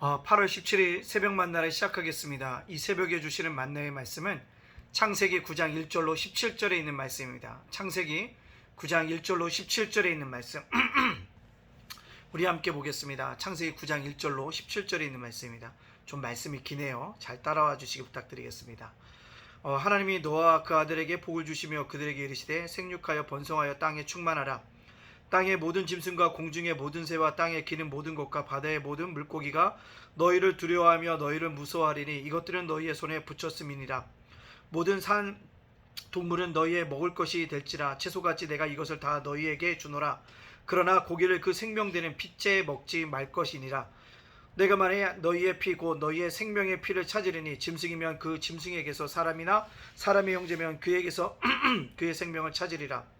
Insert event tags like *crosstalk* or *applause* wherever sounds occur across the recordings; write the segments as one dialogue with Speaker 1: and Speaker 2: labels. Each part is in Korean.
Speaker 1: 8월 17일 새벽 만나를 시작하겠습니다. 이 새벽에 주시는 만나의 말씀은 창세기 9장 1절로 17절에 있는 말씀입니다. 창세기 9장 1절로 17절에 있는 말씀. *clears throat* 우리 함께 보겠습니다. 창세기 9장 1절로 17절에 있는 말씀입니다. 좀 말씀이 기네요. 잘 따라와 주시기 부탁드리겠습니다. 어, 하나님이 노아와 그 아들에게 복을 주시며 그들에게 이르시되 생육하여 번성하여 땅에 충만하라. 땅의 모든 짐승과 공중의 모든 새와 땅에 기는 모든 것과 바다의 모든 물고기가 너희를 두려워하며 너희를 무서워하리니 이것들은 너희의 손에 붙였음이니라. 모든 산 동물은 너희의 먹을 것이 될지라 채소같이 내가 이것을 다 너희에게 주노라. 그러나 고기를 그 생명되는 피째 먹지 말 것이니라. 내가 만에 너희의 피곧 너희의 생명의 피를 찾으리니 짐승이면 그 짐승에게서 사람이나 사람의 형제면 그에게서 *clears throat* 그의 생명을 찾으리라.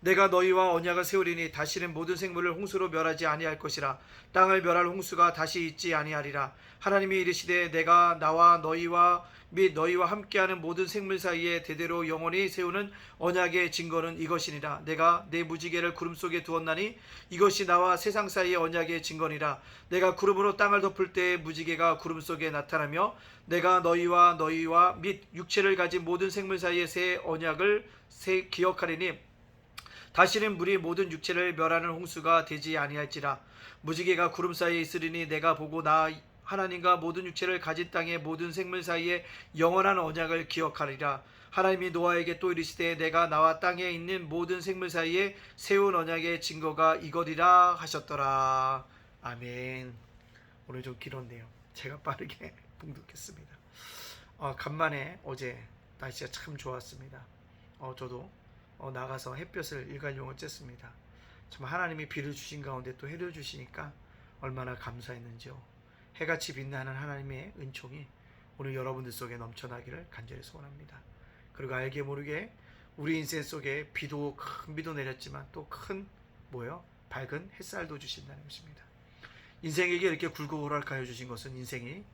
Speaker 1: 내가 너희와 언약을 세우리니 다시는 모든 생물을 홍수로 멸하지 아니할 것이라. 땅을 멸할 홍수가 다시 있지 아니하리라. 하나님이 이르시되 내가 나와 너희와 및 너희와 함께하는 모든 생물 사이에 대대로 영원히 세우는 언약의 증거는 이것이니라. 내가 내 무지개를 구름 속에 두었나니 이것이 나와 세상 사이의 언약의 증거니라. 내가 구름으로 땅을 덮을 때 무지개가 구름 속에 나타나며 내가 너희와 너희와 및 육체를 가진 모든 생물 사이의 새 언약을 새 기억하리니 다시는 물이 모든 육체를 멸하는 홍수가 되지 아니할지라. 무지개가 구름 사이에 있으리니 내가 보고 나 하나님과 모든 육체를 가진 땅의 모든 생물 사이에 영원한 언약을 기억하리라. 하나님이 노아에게 또 이르시되 내가 나와 땅에 있는 모든 생물 사이에 세운 언약의 증거가 이거리라 하셨더라. 아멘. 오늘 좀 길었네요. 제가 빠르게 *laughs* 봉독했습니다. 어, 간만에 어제 날씨가 참 좋았습니다. 어, 저도 어, 나가서 햇볕을 일괄용을 쬐습니다. 참 하나님이 비를 주신 가운데 또 해를 주시니까 얼마나 감사했는지요. 해같이 빛나는 하나님의 은총이 오늘 여러분들 속에 넘쳐나기를 간절히 소원합니다. 그리고 알게 모르게 우리 인생 속에 비도 큰 비도 내렸지만 또 큰 뭐요? 밝은 햇살도 주신다는 것입니다. 인생에게 이렇게 굴고 오락하여 주신 것은 인생이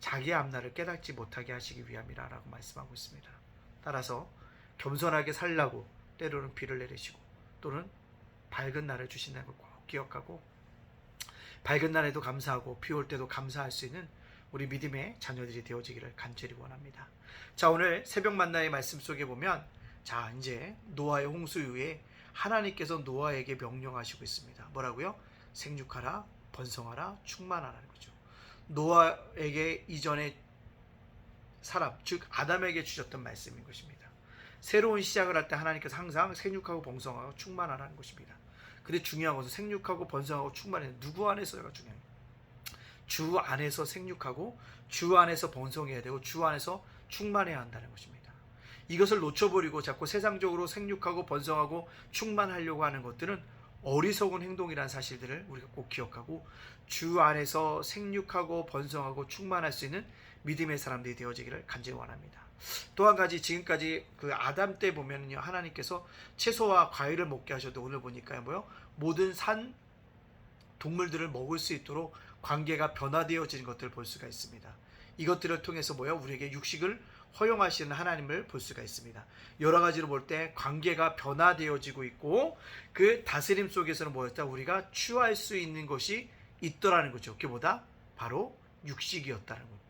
Speaker 1: 자기의 앞날을 깨닫지 못하게 하시기 위함이라라고 말씀하고 있습니다. 따라서 겸손하게 살라고 때로는 비를 내리시고 또는 밝은 날을 주신다는 걸 꼭 기억하고 밝은 날에도 감사하고 비 올 때도 감사할 수 있는 우리 믿음의 자녀들이 되어지기를 간절히 원합니다. 자 오늘 새벽 만나의 말씀 속에 보면 자 이제 노아의 홍수 이후에 하나님께서 노아에게 명령하시고 있습니다. 뭐라고요? 생육하라, 번성하라, 충만하라는 거죠. 노아에게 이전에 사람 즉 아담에게 주셨던 말씀인 것입니다. 새로운 시작을 할 때 하나님께서 항상 생육하고 번성하고 충만하라는 것입니다. 근데 중요한 것은 생육하고 번성하고 충만해 누구 안에서가 중요해요. 주 안에서 생육하고 주 안에서 번성해야 되고 주 안에서 충만해야 한다는 것입니다. 이것을 놓쳐버리고 자꾸 세상적으로 생육하고 번성하고 충만하려고 하는 것들은 어리석은 행동이라는 사실들을 우리가 꼭 기억하고 주 안에서 생육하고 번성하고 충만할 수 있는 믿음의 사람들이 되어지기를 간절히 원합니다. 또 한 가지 지금까지 그 아담 때 보면요 하나님께서 채소와 과일을 먹게 하셔도 오늘 보니까요 뭐요 모든 산 동물들을 먹을 수 있도록 관계가 변화되어지는 것들을 볼 수가 있습니다. 이것들을 통해서 뭐요 우리에게 육식을 허용하시는 하나님을 볼 수가 있습니다. 여러 가지로 볼 때 관계가 변화되어지고 있고 그 다스림 속에서는 뭐였다 우리가 취할 수 있는 것이 있더라는 거죠. 그보다 바로 육식이었다는 겁니다.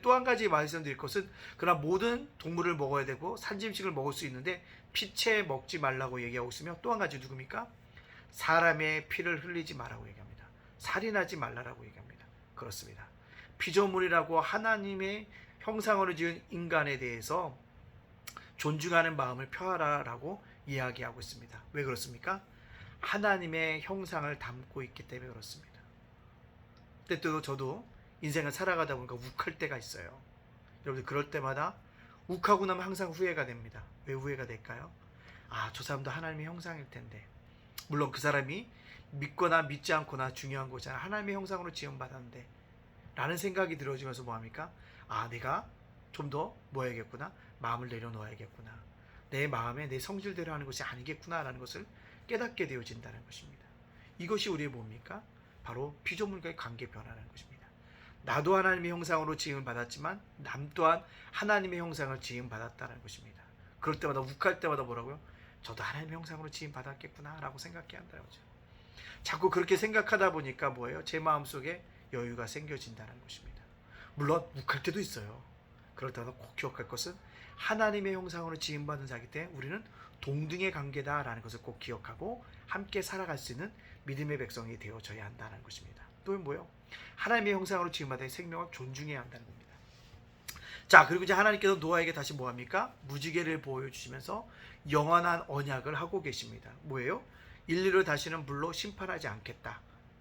Speaker 1: 또 한 가지 말씀드릴 것은 그러나 모든 동물을 먹어야 되고 산짐승을 먹을 수 있는데 피채 먹지 말라고 얘기하고 있으며 또 한 가지 누굽니까? 사람의 피를 흘리지 말라고 얘기합니다. 살인하지 말라라고 얘기합니다. 그렇습니다. 피조물이라고 하나님의 형상으로 지은 인간에 대해서 존중하는 마음을 표하라라고 이야기하고 있습니다. 왜 그렇습니까? 하나님의 형상을 담고 있기 때문에 그렇습니다. 근데 또 저도 인생을 살아가다 보니까 욱할 때가 있어요. 여러분들 그럴 때마다 욱하고 나면 항상 후회가 됩니다. 왜 후회가 될까요? 아, 저 사람도 하나님의 형상일 텐데. 물론 그 사람이 믿거나 믿지 않거나 중요한 거잖아요. 하나님의 형상으로 지음받았는데. 라는 생각이 들어지면서 뭐합니까? 아, 내가 좀 더 뭐 해야겠구나 마음을 내려놓아야겠구나 내 마음에 내 성질대로 하는 것이 아니겠구나라는 것을 깨닫게 되어진다는 것입니다. 이것이 우리의 뭡니까? 바로 피조물과의 관계 변화라는 것입니다. 나도 하나님의 형상으로 지음을 받았지만 남 또한 하나님의 형상을 지음 받았다는 것입니다. 그럴 때마다 욱할 때마다 뭐라고요? 저도 하나님의 형상으로 지음 받았겠구나라고 생각해야 한다는 거죠. 자꾸 그렇게 생각하다 보니까 뭐예요? 제 마음 속에 여유가 생겨진다는 것입니다. 물론 욱할 때도 있어요. 그럴 때마다 꼭 기억할 것은 하나님의 형상으로 지음 받은 자기 때문에 우리는 동등의 관계다라는 것을 꼭 기억하고 함께 살아갈 수 있는 믿음의 백성이 되어져야 한다는 것입니다. 또 뭐요? 하나님의 형상으로 지음받은 생명을 존중해야 한다는 겁니다. 자, 그리고 이제 하나님께서 노아에게 다시 뭐 합니까? 무지개를 보여 주시면서 영원한 언약을 하고 계십니다. 뭐예요? 인류를 다시는 물로 심판하지 않겠다.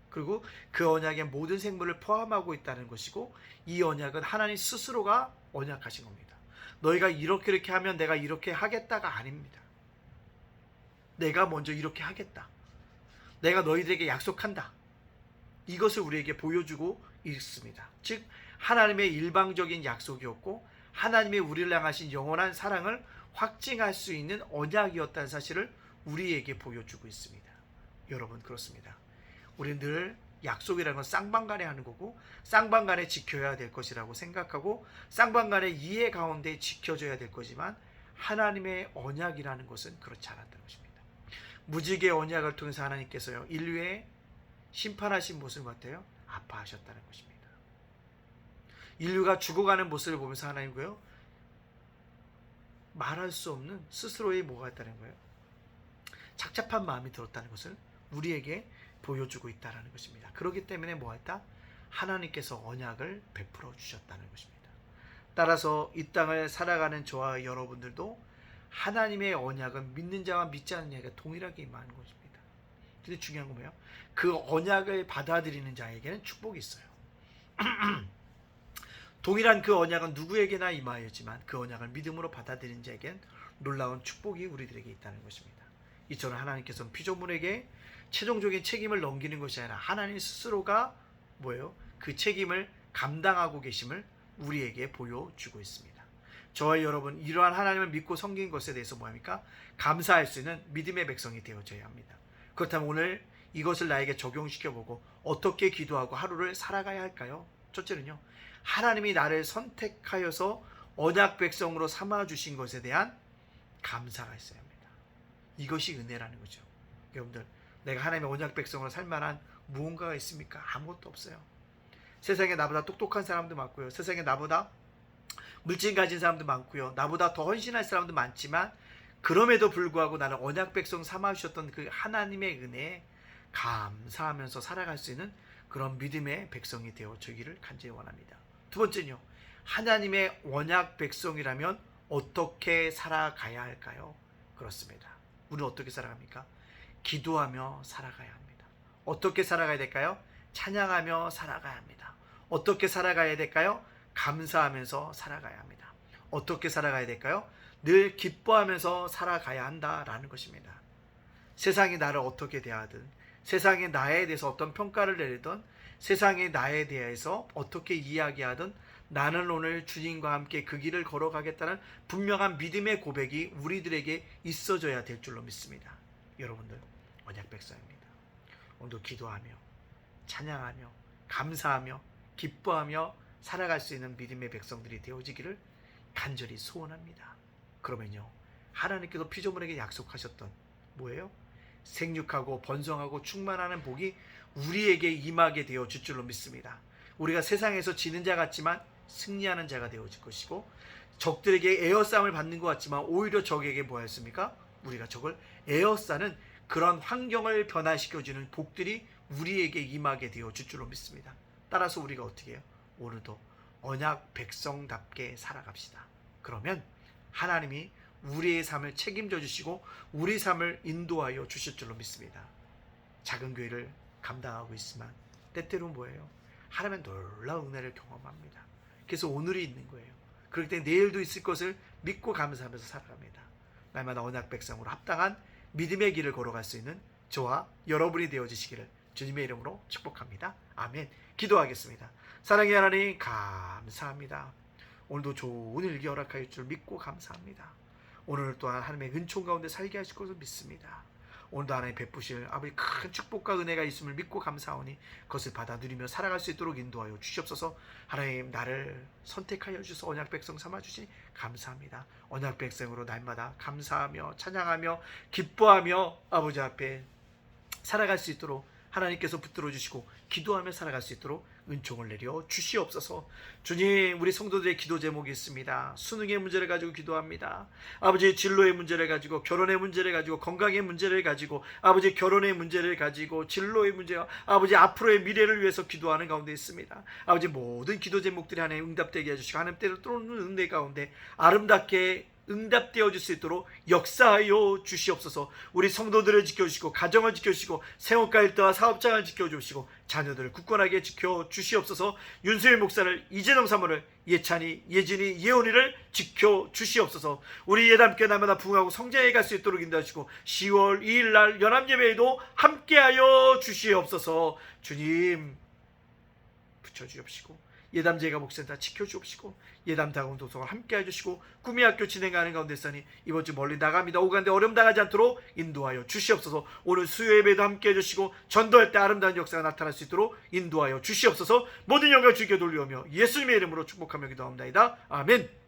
Speaker 1: 그리고 그 언약에 모든 생물을 포함하고 있다는 것이고 이 언약은 하나님 스스로가 언약하신 겁니다. 너희가 이렇게 이렇게 하면 내가 이렇게 하겠다가 아닙니다. 내가 먼저 이렇게 하겠다. 내가 너희들에게 약속한다. 이것을 우리에게 보여주고 있습니다. 즉 하나님의 일방적인 약속이었고 하나님의 우리를 향하신 영원한 사랑을 확증할 수 있는 언약이었다는 사실을 우리에게 보여주고 있습니다. 여러분 그렇습니다. 우리는 늘 약속이라는 건 쌍방간에 하는 거고 쌍방간에 지켜야 될 것이라고 생각하고 쌍방간의 이해 가운데 지켜져야 될 거지만 하나님의 언약이라는 것은 그렇지 않았다는 것입니다. 무지개 언약을 통해서 하나님께서요 인류의 심판하신 모습 같아요 아파하셨다는 것입니다. 인류가 죽어가는 모습을 보면서 하나님고요 말할 수 없는 스스로의 뭐가 있다는 거예요. 착잡한 마음이 들었다는 것을 우리에게 보여주고 있다는 것입니다. 그렇기 때문에 뭐했다? 하나님께서 언약을 베풀어 주셨다는 것입니다. 따라서 이 땅을 살아가는 저와 여러분들도 하나님의 언약은 믿는 자와 믿지 않는 자에게 동일하게 임하는 것입니다. 근데 중요한 건 뭐예요? 그 언약을 받아들이는 자에게는 축복이 있어요. *clears throat* 동일한 그 언약은 누구에게나 임하였지만 그 언약을 믿음으로 받아들이는 자에게는 놀라운 축복이 우리들에게 있다는 것입니다. 이처럼 하나님께서는 피조물에게 최종적인 책임을 넘기는 것이 아니라 하나님 스스로가 뭐예요? 그 책임을 감당하고 계심을 우리에게 보여주고 있습니다. 저와 여러분 이러한 하나님을 믿고 섬긴 것에 대해서 뭐합니까? 감사할 수 있는 믿음의 백성이 되어져야 합니다. 그렇다면 오늘 이것을 나에게 적용시켜 보고 어떻게 기도하고 하루를 살아가야 할까요? 첫째는요. 하나님이 나를 선택하여서 언약 백성으로 삼아 주신 것에 대한 감사가 있어야 합니다. 이것이 은혜라는 거죠. 여러분들 내가 하나님의 언약 백성으로 살 만한 무언가가 있습니까? 아무것도 없어요. 세상에 나보다 똑똑한 사람도 많고요. 세상에 나보다 물질 가진 사람도 많고요. 나보다 더 헌신할 사람도 많지만 그럼에도 불구하고 나는 언약 백성 삼아 주셨던 그 하나님의 은혜에 감사하면서 살아갈 수 있는 그런 믿음의 백성이 되어 주기를 간절히 원합니다. 두 번째는요. 하나님의 언약 백성이라면 어떻게 살아가야 할까요? 그렇습니다. 우리는 어떻게 살아갑니까? 기도하며 살아가야 합니다. 어떻게 살아가야 될까요? 찬양하며 살아가야 합니다. 어떻게 살아가야 될까요? 감사하면서 살아가야 합니다. 어떻게 살아가야 될까요? 늘 기뻐하면서 살아가야 한다라는 것입니다. 세상이 나를 어떻게 대하든, 세상이 나에 대해서 어떤 평가를 내리든, 세상이 나에 대해서 어떻게 이야기하든, 나는 오늘 주님과 함께 그 길을 걸어가겠다는 분명한 믿음의 고백이 우리들에게 있어져야 될 줄로 믿습니다. 여러분들, 언약 백성입니다. 오늘도 기도하며, 찬양하며, 감사하며, 기뻐하며 살아갈 수 있는 믿음의 백성들이 되어지기를 간절히 소원합니다. 그러면요, 하나님께서 피조물에게 약속하셨던 뭐예요? 생육하고 번성하고 충만하는 복이 우리에게 임하게 되어 줄 줄로 믿습니다. 우리가 세상에서 지는 자 같지만 승리하는 자가 되어질 것이고 적들에게 에어싸움을 받는 것 같지만 오히려 적에게 뭐였습니까? 우리가 적을 에어싸는 그런 환경을 변화시켜주는 복들이 우리에게 임하게 되어 줄 줄로 믿습니다. 따라서 우리가 어떻게 해요? 오늘도 언약 백성답게 살아갑시다. 그러면 하나님이 우리의 삶을 책임져 주시고 우리 삶을 인도하여 주실 줄로 믿습니다. 작은 교회를 감당하고 있지만 때때로 뭐예요? 하나님의 놀라운 은혜를 경험합니다. 그래서 오늘이 있는 거예요. 그렇기 때문에 내일도 있을 것을 믿고 감사하면서 살아갑니다. 날마다 언약 백성으로 합당한 믿음의 길을 걸어갈 수 있는 저와 여러분이 되어지시기를 주님의 이름으로 축복합니다. 아멘. 기도하겠습니다. 사랑의 하나님 감사합니다. 오늘도 좋은 일기 허락하여 줄 믿고 감사합니다. 오늘 또한 하나님의 은총 가운데 살게 하실 것을 믿습니다. 오늘도 하나님 베푸실 아버지 큰 축복과 은혜가 있음을 믿고 감사하오니 그것을 받아 누리며 살아갈 수 있도록 인도하여 주시옵소서 하나님 나를 선택하여 주셔서 언약 백성 삼아 주시니 감사합니다. 언약 백성으로 날마다 감사하며 찬양하며 기뻐하며 아버지 앞에 살아갈 수 있도록 하나님께서 붙들어 주시고 기도하며 살아갈 수 있도록 은총을 내려 주시옵소서. 주님, 우리 성도들의 기도 제목이 있습니다. 수능의 문제를 가지고 기도합니다. 아버지 진로의 문제를 가지고 결혼의 문제를 가지고 건강의 문제를 가지고 아버지 결혼의 문제를 가지고 진로의 문제와 아버지 앞으로의 미래를 위해서 기도하는 가운데 있습니다. 아버지 모든 기도 제목들이 하나님 응답되게 해주시고 하나님 때로 또는 은혜 가운데 아름답게 응답되어 줄 수 있도록 역사하여 주시옵소서. 우리 성도들을 지켜주시고 가정을 지켜주시고 생업가 일터와 사업장을 지켜주시고 자녀들을 굳건하게 지켜 주시옵소서. 윤수일 목사를 이재동 사모를 예찬이 예진이 예원이를 지켜 주시옵소서. 우리 예담교 날마다 부흥하고 성장해 갈 수 있도록 인도하시고 10월 2일 날 연합 예배에도 함께하여 주시옵소서. 주님 붙여 주옵시고 예담 제가 목센터 지켜주옵시고 예담 다운 도서관 함께 해주시고 꿈의 학교 진행하는 가운데 있으니 이번 주 멀리 나갑니다. 오가는데 어려움 당하지 않도록 인도하여 주시옵소서. 오늘 수요 예배도 함께 해주시고 전도할 때 아름다운 역사가 나타날 수 있도록 인도하여 주시옵소서. 모든 영광 주께 돌리오며 예수님의 이름으로 축복하며 기도합니다. 아멘